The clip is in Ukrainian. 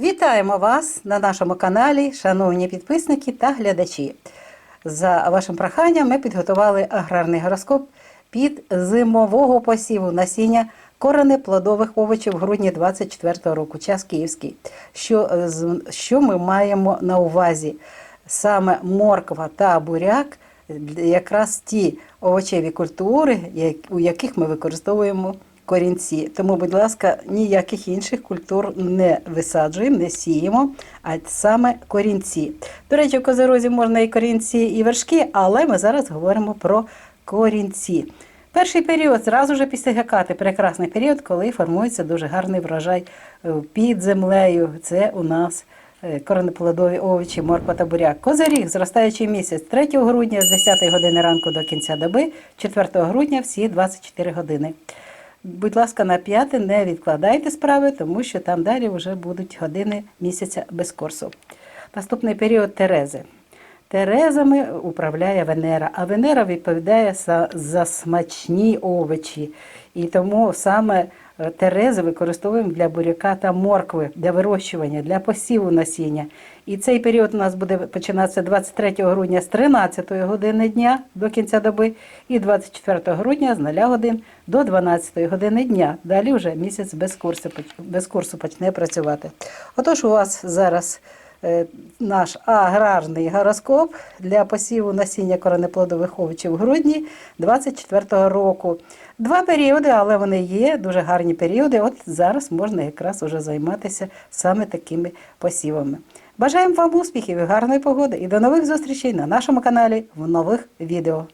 Вітаємо вас на нашому каналі, шановні підписники та глядачі. За вашим проханням ми підготували аграрний гороскоп під зимового посіву насіння коренеплодових овочів в грудні 24-го року, час київський. Що, що ми маємо на увазі? Саме морква та буряк якраз ті овочеві культури, у яких ми використовуємо корінці. Тому, будь ласка, ніяких інших культур не висаджуємо, не сіємо, а саме корінці. До речі, в козерозі можна і корінці, і вершки, але ми зараз говоримо про корінці. Перший період, зразу ж після гекати, прекрасний період, коли формується дуже гарний врожай е, під землею. Це у нас е, коренеплодові овочі, морква та буряк. Козиріг, зростаючий місяць 3 грудня з 10 години ранку до кінця доби, 4 грудня всі 24 години. Будь ласка, на п'яте не відкладайте справи, тому що там далі вже будуть години місяця без курсу. Наступний період Терези. Терезами управляє Венера, а Венера відповідає за, за смачні овочі. І тому саме Терези використовуємо для буряка та моркви, для вирощування, для посіву насіння. І цей період у нас буде починатися 23 грудня з 13 години дня до кінця доби, і 24 грудня з 0 годин до 12 години дня. Далі вже місяць без курсу, без курсу почне працювати. Отож, у вас зараз е, наш аграрний гороскоп для посіву насіння коренеплодових овочів в грудні 24 року. Два періоди, але вони є дуже гарні періоди. От зараз можна якраз уже займатися саме такими посівами. Бажаємо вам успіхів і гарної погоди і до нових зустрічей на нашому каналі в нових відео.